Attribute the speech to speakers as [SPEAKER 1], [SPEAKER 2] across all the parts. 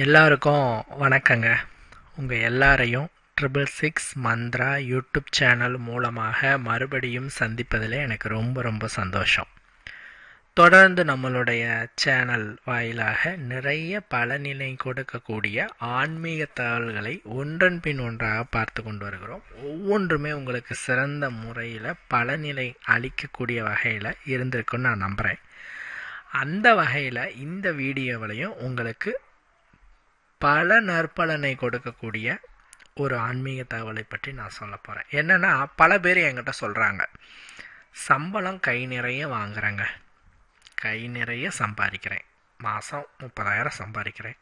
[SPEAKER 1] எல்லாருக்கும் வணக்கங்க. உங்கள் எல்லாரையும் triple six Mantra YouTube channel மூலமாக மறுபடியும் சந்திப்பதில் எனக்கு ரொம்ப ரொம்ப சந்தோஷம். தொடர்ந்து நம்மளுடைய சேனல் வாயிலாக நிறைய பலநிலை கொடுக்கக்கூடிய ஆன்மீக தகவல்களை ஒன்றன் பின் ஒன்றாக பார்த்து கொண்டு வருகிறோம். ஒவ்வொன்றுமே உங்களுக்கு சிறந்த முறையில் பலனிலை அளிக்கக்கூடிய வகையில் இருந்திருக்குன்னு நான் நம்புகிறேன் அந்த வகையில் இந்த வீடியோவிலையும் உங்களுக்கு பல நற்பலனை கொடுக்கக்கூடிய ஒரு ஆன்மீக தகவலை பற்றி நான் சொல்ல போகிறேன் என்னென்னா பல பேர் என்கிட்ட சொல்கிறாங்க சம்பளம் கை நிறைய வாங்குறேங்க. கை நிறைய சம்பாதிக்கிறேன். மாதம் முப்பதாயிரம் சம்பாதிக்கிறேன்.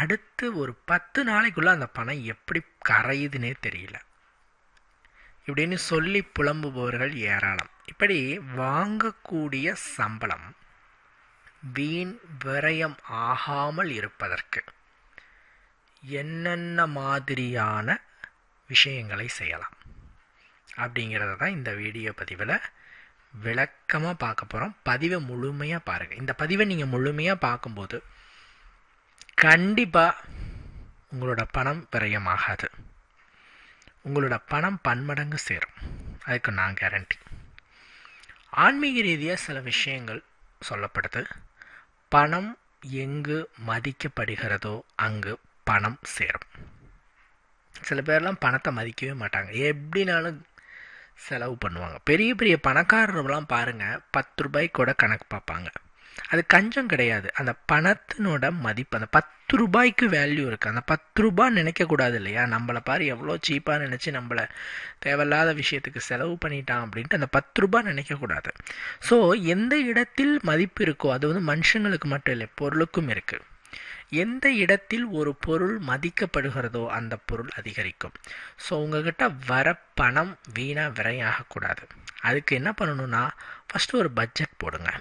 [SPEAKER 1] அடுத்து ஒரு பத்து நாளைக்குள்ளே அந்த பணம் எப்படி கரையுதுன்னே தெரியல. இப்படின்னு சொல்லி புலம்புபவர்கள் ஏராளம். இப்படி வாங்கக்கூடிய சம்பளம் வீண் விரயம் ஆகாமல் இருப்பதற்கு என்னென்ன மாதிரியான விஷயங்களை செய்யலாம் அப்படிங்கிறத தான் இந்த வீடியோ பதிவில் விளக்கமாக பார்க்க போகிறோம் பதிவை முழுமையாக பாருங்கள் இந்த பதிவை நீங்கள் முழுமையாக பார்க்கும்போது கண்டிப்பாக உங்களோட பணம் விரயமாகாது. உங்களோட பணம் பன்மடங்கு சேரும். அதுக்கு நான் கேரண்டி ஆன்மீக ரீதியாக சில விஷயங்கள் சொல்லப்படுது. பணம் எங்கு மதிக்கப்படுகிறதோ அங்கு பணம் சேரும். சில பேர்லாம் பணத்தை மதிக்கவே மாட்டாங்க. எப்படினாலும் செலவு பண்ணுவாங்க. பெரிய பெரிய பணக்காரர்கள்லாம் பாருங்கள் பத்து ரூபாய் கூட கணக்கு பார்ப்பாங்க. அது கஞ்சம் கிடையாது. அந்த பணத்தினோட மதிப்பு அந்த பத்து ரூபாய்க்கு வேல்யூ இருக்குது அந்த பத்து ரூபாய் நினைக்கக்கூடாது இல்லையா? நம்மளை பாரு எவ்வளோ சீப்பாக நினச்சி நம்மளை தேவையில்லாத விஷயத்துக்கு செலவு பண்ணிட்டான் அப்படின்ட்டு அந்த பத்து ரூபாய் நினைக்கக்கூடாது ஸோ எந்த இடத்தில் மதிப்பு இருக்கோ அது வந்து மனுஷங்களுக்கு மட்டும் இல்லை பொருளுக்கும் இருக்குது எந்த இடத்தில் ஒரு பொருள் மதிக்கப்படுகிறதோ அந்த பொருள் அதிகரிக்கும். ஸோ உங்ககிட்ட வர பணம் வீணாக விரையாகக்கூடாது. அதுக்கு என்ன பண்ணணும்னா ஃபஸ்ட்டு ஒரு பட்ஜெட் போடுங்க.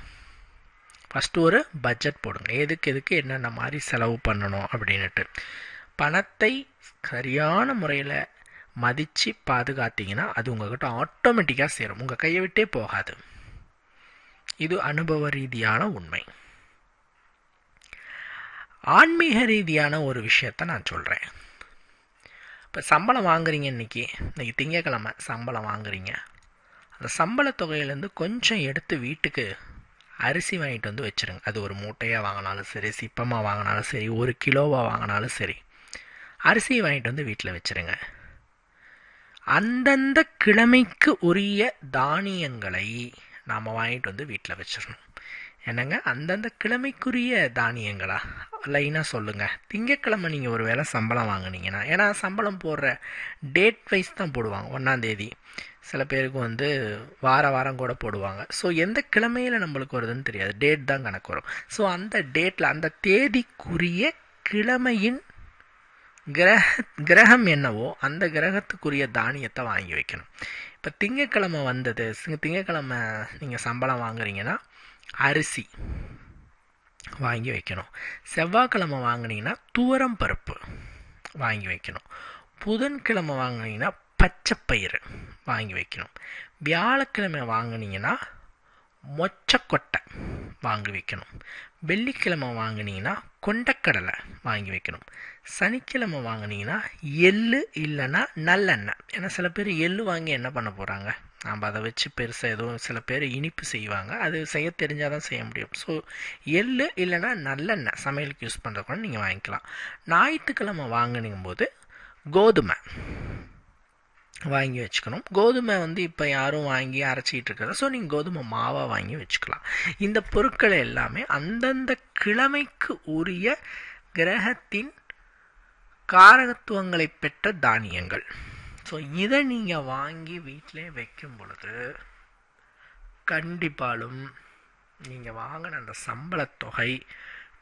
[SPEAKER 1] ஃபஸ்ட்டு ஒரு பட்ஜெட் போடுங்க. எதுக்கு எதுக்கு என்னென்ன மாதிரி செலவு பண்ணணும் அப்படின்ட்டு பணத்தை சரியான முறையில் மதித்து பாதுகாத்தீங்கன்னா அது உங்ககிட்ட ஆட்டோமேட்டிக்காக சேரும். உங்கள் கையை விட்டே போகாது. இது அனுபவ ரீதியான உண்மை. ஆன்மீக ரீதியான ஒரு விஷயத்த நான் சொல்கிறேன் இப்போ சம்பளம் வாங்குறீங்க இன்றைக்கி இன்றைக்கி திங்கக்கிழமை சம்பளம் வாங்குறீங்க. அந்த சம்பள தொகையிலேருந்து கொஞ்சம் எடுத்து வீட்டுக்கு அரிசி வாங்கிட்டு வந்து வச்சுருங்க. அது ஒரு மூட்டையாக வாங்கினாலும் சரி சிப்பமாக வாங்கினாலும் சரி ஒரு கிலோவாக வாங்கினாலும் சரி. அரிசியை வாங்கிட்டு வந்து வீட்டில் வச்சுருங்க. அந்தந்த கிழமைக்கு உரிய தானியங்களை நாம் வாங்கிட்டு வந்து வீட்டில் வச்சிடணும். என்னங்க? அந்தந்த கிழமைக்குரிய தானியங்களா? லைனாக சொல்லுங்கள் திங்கக்கிழமை நீங்கள் ஒரு வேளை சம்பளம் வாங்கினீங்கன்னா ஏன்னா சம்பளம் போடுற டேட் வைஸ் தான் போடுவாங்க ஒன்றாந்தேதி சில பேருக்கு வந்து வார வாரம் கூட போடுவாங்க. ஸோ எந்த கிழமையில் நம்மளுக்கு வருதுன்னு தெரியாது. டேட் தான் கணக்கு வரும். ஸோ அந்த டேட்டில் அந்த தேதிக்குரிய கிழமையின் கிரக கிரகம் என்னவோ அந்த கிரகத்துக்குரிய தானியத்தை வாங்கி வைக்கணும். இப்போ திங்கக்கிழமை வந்தது திங்கக்கிழமை நீங்கள் சம்பளம் வாங்குறீங்கன்னா அரிசி. வாங்கி வைக்கணும். செவ்வாய்க்கிழமை வாங்கினீங்கன்னா துவரம் பருப்பு வாங்கி வைக்கணும். புதன்கிழமை வாங்கினீங்கன்னா பச்சைப்பயிறு வாங்கி வைக்கணும். வியாழக்கிழமை வாங்கினீங்கன்னா மொச்சக்கொட்டை வாங்கி வைக்கணும். வெள்ளிக்கிழமை வாங்கினீங்கன்னா கொண்டக்கடலை வாங்கி வைக்கணும். சனிக்கிழமை வாங்கினீங்கன்னா எள்ளு இல்லைன்னா நல்லெண்ணெய். ஏன்னா சில பேர் எள்ளு வாங்கி என்ன பண்ண போகிறாங்க நம்ம அதை வச்சு பெருசாக எதுவும் சில பேர் இனிப்பு செய்வாங்க. அது செய்ய தெரிஞ்சால் தான் செய்ய முடியும். ஸோ எள்ளு இல்லைன்னா நல்லெண்ணெய் சமையலுக்கு யூஸ் பண்ணுற கூட நீங்கள் வாங்கிக்கலாம். ஞாயிற்றுக்கிழமை வாங்கினுங்கும் போது கோதுமை வாங்கி வச்சுக்கணும். கோதுமை வந்து இப்போ யாரும் வாங்கி அரைச்சிக்கிட்டு இருக்கிறத ஸோ நீங்கள் கோதுமை மாவாக வாங்கி வச்சுக்கலாம். இந்த பொருட்களை எல்லாமே அந்தந்த கிழமைக்கு உரிய கிரகத்தின் காரகத்துவங்களை பெற்ற தானியங்கள். ஸோ இதை நீங்கள் வாங்கி வீட்டிலே வைக்கும் பொழுது கண்டிப்பாலும் நீங்கள் வாங்கின அந்த சம்பளத்தொகை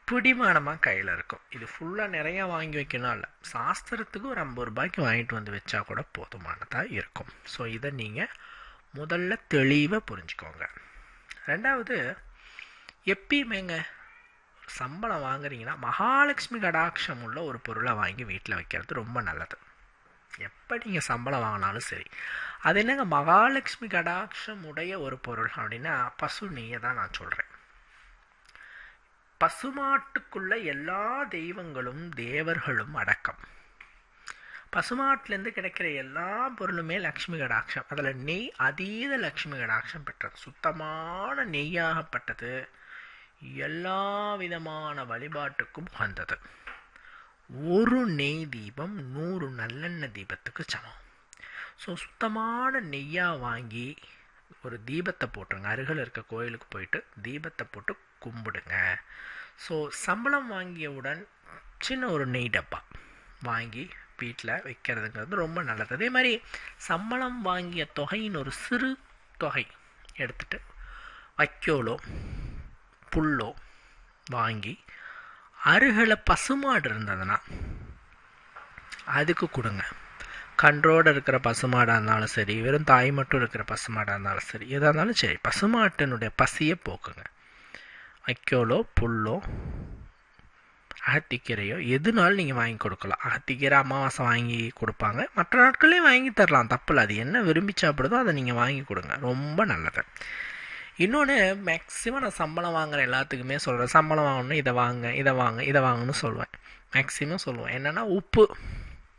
[SPEAKER 1] பிடிமானமாக கையில் இருக்கும். இது ஃபுல்லாக நிறையா வாங்கி வைக்கணும் இல்லை. சாஸ்திரத்துக்கு ஒரு ஐம்பது ரூபாய்க்கு வாங்கிட்டு வந்து வச்சா கூட போதுமானதாக இருக்கும். ஸோ இதை நீங்கள் முதல்ல தெளிவாக புரிஞ்சுக்கோங்க. ரெண்டாவது எப்பயுமேங்க சம்பளம் வாங்குறீங்கன்னா மகாலட்சுமி கடாட்சம் உள்ள ஒரு பொருளை வாங்கி வீட்டில் வைக்கிறது ரொம்ப நல்லது. எப்போ நீங்கள் சம்பளம் வாங்கினாலும் சரி. அது என்னங்க மகாலட்சுமி கடாட்சம் உடைய ஒரு பொருள் அப்படின்னா பசு நெய்யை தான் நான் சொல்கிறேன் பசுமாட்டுக்குள்ள எல்லா தெய்வங்களும் தேவர்களும் அடக்கம். பசுமாட்டிலேருந்து கிடைக்கிற எல்லா பொருளுமே லக்ஷ்மி கடாட்சம். அதில் நெய் அதீத லக்ஷ்மி கடாட்சம் பெற்றது. சுத்தமான நெய்யாகப்பட்டது. எல்லா விதமான வழிபாட்டுக்கும் உகந்தது. ஒரு நெய் தீபம் நூறு நல்லெண்ணெய் தீபத்துக்கு சமம். ஸோ சுத்தமான நெய்யாக வாங்கி ஒரு தீபத்தை போட்டுருங்க. அருகில் இருக்க கோயிலுக்கு போயிட்டு தீபத்தை போட்டு கும்பிடுங்க. ஸோ சம்பளம் வாங்கியவுடன் சின்ன ஒரு நெய் டப்பா வாங்கி வீட்டில் வைக்கிறதுங்கிறது ரொம்ப நல்லது. அதே மாதிரி சம்பளம் வாங்கிய தொகையின் ஒரு சிறு தொகை எடுத்துட்டு வைக்கோலோ புல்லோ வாங்கி அருகில் பசுமாடு இருந்ததுன்னா அதுக்கு கொடுங்க. கன்றோடு இருக்கிற பசுமாடாக இருந்தாலும் சரி வெறும் தாய் மட்டும் இருக்கிற பசுமாடாக இருந்தாலும் சரி எதாக இருந்தாலும் சரி பசுமாட்டினுடைய பசியை போக்குங்க. வைக்கோலோ புல்லோ அகத்திக்கீரையோ எதுனாலும் நீங்கள் வாங்கி கொடுக்கலாம். அகத்திக்கீரை அமாவாசை வாங்கி கொடுப்பாங்க. மற்ற நாட்கள்லேயும் வாங்கி தரலாம். தப்பில்லை அது என்ன விரும்பி சாப்பிடுதோ அதை நீங்கள் வாங்கி கொடுங்க. ரொம்ப நல்லது. இன்னொன்று மேக்ஸிமம் நான் சம்பளம் வாங்குற எல்லாத்துக்குமே சொல்கிறேன் சம்பளம் வாங்கணும் இதை வாங்க இதை வாங்க இதை வாங்கன்னு சொல்லுவேன். மேக்ஸிமம் சொல்லுவேன். என்னென்னா உப்பு.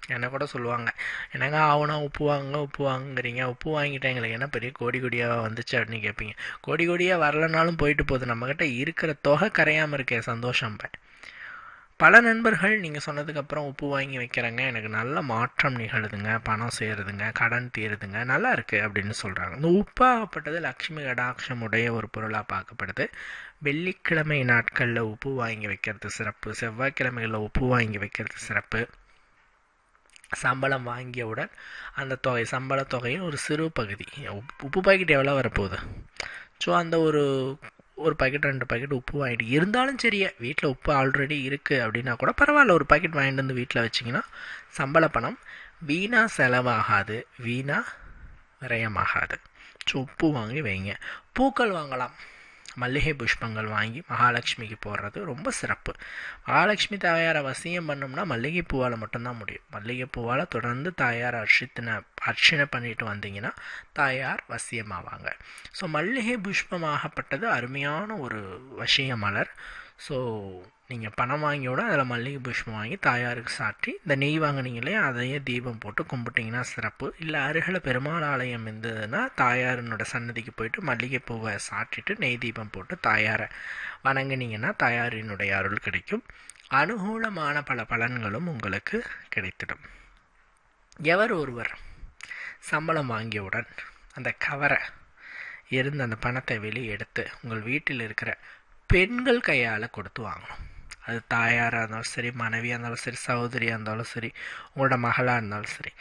[SPEAKER 1] என்ன கூட சொல்லுவாங்க. என்னங்க ஆகணும் உப்பு வாங்க உப்பு வாங்குறீங்க உப்பு வாங்கிட்டேன் எங்களுக்கு என்ன பெரிய கோடி கோடியாக வந்துச்சு அப்படின்னு கேட்பீங்க. கோடி கோடியாக வரலனாலும் போயிட்டு போகுது. நம்மக்கிட்ட இருக்கிற தொகை கரையாமல் இருக்கே சந்தோஷம். பல நண்பர்கள் நீங்கள் சொன்னதுக்கப்புறம் உப்பு வாங்கி வைக்கிறேங்க. எனக்கு நல்ல மாற்றம் நிகழுதுங்க. பணம் சேருதுங்க. கடன் தீருதுங்க. நல்லா இருக்குது அப்படின்னு சொல்கிறாங்க இந்த உப்பாகப்பட்டது லக்ஷ்மி கடாட்சமுடைய ஒரு பொருளாக பார்க்கப்படுது. வெள்ளிக்கிழமை நாட்களில் உப்பு வாங்கி வைக்கிறது சிறப்பு. செவ்வாய்க்கிழமைகளில் உப்பு வாங்கி வைக்கிறது சிறப்பு. சம்பளம் வாங்கியவுடன் அந்த தொகை சம்பள தொகையின் ஒரு சிறு பகுதி. உப்பு பாக்கெட் எவ்வளோ வரப்போகுது? ஸோ அந்த ஒரு ஒரு பாக்கெட் ரெண்டு பாக்கெட் உப்பு வாங்கிட்டு இருந்தாலும் சரியே வீட்டில் உப்பு ஆல்ரெடி இருக்குது அப்படின்னா கூட பரவாயில்ல. ஒரு பாக்கெட் வாங்கிட்டு வந்து வீட்டில் வச்சிங்கன்னா சம்பள பணம் வீணாக செலவாகாது வீணாக விரயமாகாது. ஸோ உப்பு வாங்கி வைங்க. பூக்கள் வாங்கலாம். மல்லிகை புஷ்பங்கள் வாங்கி மகாலட்சுமிக்கு போடுறது ரொம்ப சிறப்பு. மகாலட்சுமி தாயாரை வசியம் பண்ணோம்னா மல்லிகை பூவால் மட்டும்தான் முடியும். மல்லிகை பூவால் தொடர்ந்து தாயார் அர்ச்சித்தின அர்ச்சனை பண்ணிட்டு வந்தீங்கன்னா தாயார் வசியமாவாங்க. ஸோ மல்லிகை புஷ்பமாகப்பட்டது அருமையான ஒரு வசிய மலர். ஸோ நீங்கள் பணம் வாங்கியோட அதில் மல்லிகை புஷ்பம் வாங்கி தாயாருக்கு சாற்றி இந்த நெய் வாங்கினீங்களே அதையே தீபம் போட்டு கும்பிட்டிங்கன்னா சிறப்பு. இல்லை அருகில் பெருமாள் ஆலயம் இருந்ததுன்னா தாயாரினோட சன்னதிக்கு போயிட்டு மல்லிகைப்பூவை சாற்றிட்டு நெய் தீபம் போட்டு தாயாரை வணங்கினீங்கன்னா தாயாரினுடைய அருள் கிடைக்கும். அனுகூலமான பல பலன்களும் உங்களுக்கு கிடைத்திடும். எவர் ஒருவர் சம்பளம் வாங்கியவுடன் அந்த கவரை இருந்து அந்த பணத்தை வெளியே எடுத்து உங்கள் வீட்டில் இருக்கிற பெண்கள் கையால் கொடுத்து வாங்கணும். அது தாயாராக இருந்தாலும் சரி மனைவியாக இருந்தாலும் சரி சகோதரியாக இருந்தாலும் சரி உங்களோட மகளாக இருந்தாலும் சரி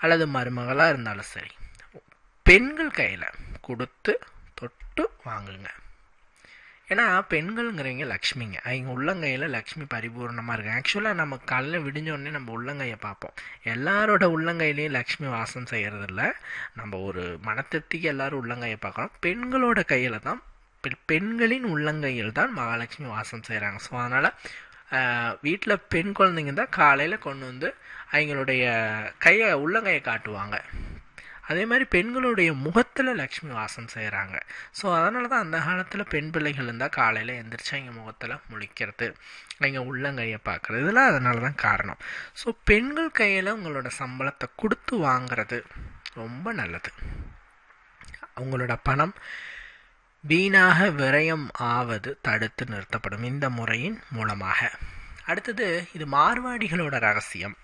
[SPEAKER 1] அல்லது மருமகளாக இருந்தாலும் சரி பெண்கள் கையில் கொடுத்து தொட்டு வாங்குங்க. ஏன்னா பெண்கள்ங்கிறவங்க லக்ஷ்மிங்க. அவங்க உள்ளங்கையில் லக்ஷ்மி பரிபூர்ணமாக இருக்கு ஆக்சுவலாக நம்ம காலையில் விடிஞ்சோடனே நம்ம உள்ளங்கையை பார்ப்போம். எல்லாரோட உள்ளங்கையிலையும் லக்ஷ்மி வாசம் செய்கிறதில்ல நம்ம ஒரு மனத்திருப்திக்கு எல்லோரும் உள்ளங்கையை பார்க்குறோம் பெண்களோட கையில் தான் பெண்களின் உள்ளங்கையில் தான் மகாலட்சுமி வாசம் செய்கிறாங்க ஸோ அதனால் வீட்டில் பெண் குழந்தைங்க தான் காலையில் கொண்டு வந்து அவங்களுடைய கையை உள்ளங்கையை காட்டுவாங்க. அதே மாதிரி பெண்களுடைய முகத்தில் லக்ஷ்மி வாசம் செய்கிறாங்க ஸோ அதனால தான் அந்த காலத்தில் பெண் பிள்ளைகள் இருந்தால் காலையில் எந்திரிச்சு அவங்க முகத்தில் முழிக்கிறது அவங்க உள்ளங்கையை பார்க்குறது இதெல்லாம் அதனால தான் காரணம். ஸோ பெண்கள் கையில் உங்களோட சம்பளத்தை கொடுத்து வாங்கிறது ரொம்ப நல்லது. அவங்களோட பணம் வீணாக விரயம் ஆவது தடுத்து நிறுத்தப்படும் இந்த முறையின் மூலமாக. அடுத்தது இது மார்வாடிகளோட ரகசியம்.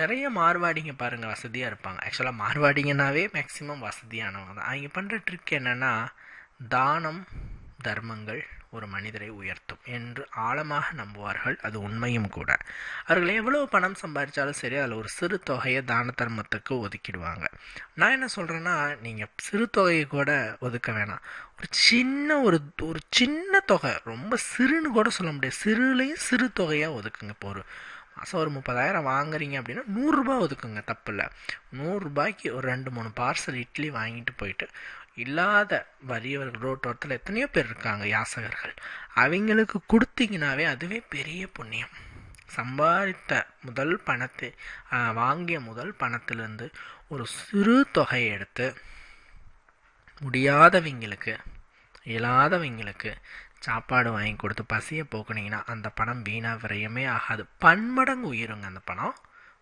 [SPEAKER 1] நிறைய மார்வாடிங்க பாருங்கள் வசதியாக இருப்பாங்க. ஆக்சுவலாக மார்வாடிங்கனாவே மேக்ஸிமம் வசதியானவங்க தான். அவங்க பண்ணுற ட்ரிக் என்னென்னா தானம் தர்மங்கள் ஒரு மனிதரை உயர்த்தும் என்று ஆழமாக நம்புவார்கள் அது உண்மையும் கூட. அவர்கள் எவ்வளோ பணம் சம்பாதிச்சாலும் சரி அதில் ஒரு சிறு தொகையை தான தர்மத்துக்கு ஒதுக்கிடுவாங்க. நான் என்ன சொல்கிறேன்னா நீங்கள் சிறு தொகையை கூட ஒதுக்க வேணாம். ஒரு சின்ன ஒரு ஒரு சின்ன தொகை ரொம்ப சிறுன்னு கூட சொல்ல முடியாது. சிறுலையும் சிறு தொகையாக ஒதுக்குங்க. இப்போ ஒரு மாதம் ஒரு முப்பதாயிரம் வாங்குறீங்க அப்படின்னா நூறுரூபா ஒதுக்குங்க தப்பு இல்லை நூறுரூபாய்க்கு ஒரு ரெண்டு மூணு பார்சல் இட்லி வாங்கிட்டு போயிட்டு இல்லாத வறியவர்கள் ரோட்டோரத்தில் எத்தனையோ பேர் இருக்காங்க யாசகர்கள். அவங்களுக்கு கொடுத்தீங்கனாவே அதுவே பெரிய புண்ணியம். சம்பாதித்த முதல் பணத்தை வாங்கிய முதல் பணத்திலிருந்து ஒரு சிறு தொகையை எடுத்து முடியாதவங்களுக்கு இயலாதவங்களுக்கு சாப்பாடு வாங்கி கொடுத்து பசியை போக்குனீங்கன்னா அந்த பணம் வீணாக விரயமே ஆகாது. பன்மடங்கு உயிருங்க அந்த பணம்.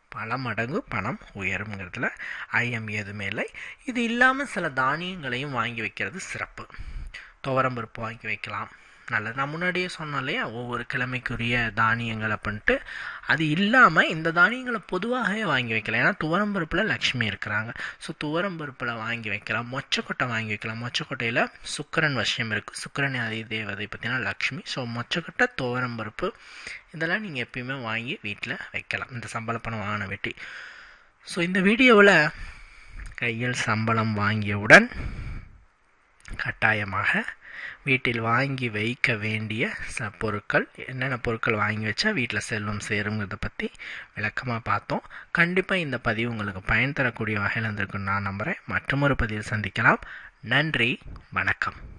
[SPEAKER 1] பல மடங்கு பணம் உயருங்கிறதுல ஐயம் எதுவுமே இல்லை. இது இல்லாமல் சில தானியங்களையும் வாங்கி வைக்கிறது சிறப்பு. துவரம்பருப்பு வாங்கி வைக்கலாம். நல்லது. நான் முன்னாடியே சொன்னேன் இல்லையா? ஒவ்வொரு கிழமைக்குரிய தானியங்கள் அப்படின்ட்டு அது இல்லாமல் இந்த தானியங்களை பொதுவாகவே வாங்கி வைக்கலாம் ஏன்னா துவரம்பருப்பில் லக்ஷ்மி இருக்கிறாங்க. ஸோ துவரம்பருப்பில் வாங்கி வைக்கலாம். மொச்சக்கொட்டை வாங்கி வைக்கலாம். மொச்சக்கொட்டையில் சுக்கரன் வசியம் இருக்குது சுக்கரன் அதி தேவதை பார்த்தீங்கன்னா லக்ஷ்மி. ஸோ மொச்சக்கொட்டை துவரம்பருப்பு இதெல்லாம் நீங்கள் எப்பயுமே வாங்கி வீட்டில் வைக்கலாம். இந்த சம்பள பணம் வாங்கின வெட்டி. ஸோ இந்த வீடியோவில் கையில் சம்பளம் வாங்கியவுடன் கட்டாயமாக வீட்டில் வாங்கி வைக்க வேண்டிய ச பொருட்கள் என்னென்ன பொருட்கள் வாங்கி வச்சா வீட்டில் செல்வம் சேருங்கிறத பற்றி விளக்கமாக பார்த்தோம். கண்டிப்பாக இந்த பதிவு உங்களுக்கு பயன் தரக்கூடிய வகையில் இருந்திருக்குன்னு நான் நம்புகிறேன் மற்றொரு பதிவில் சந்திக்கலாம். நன்றி வணக்கம்.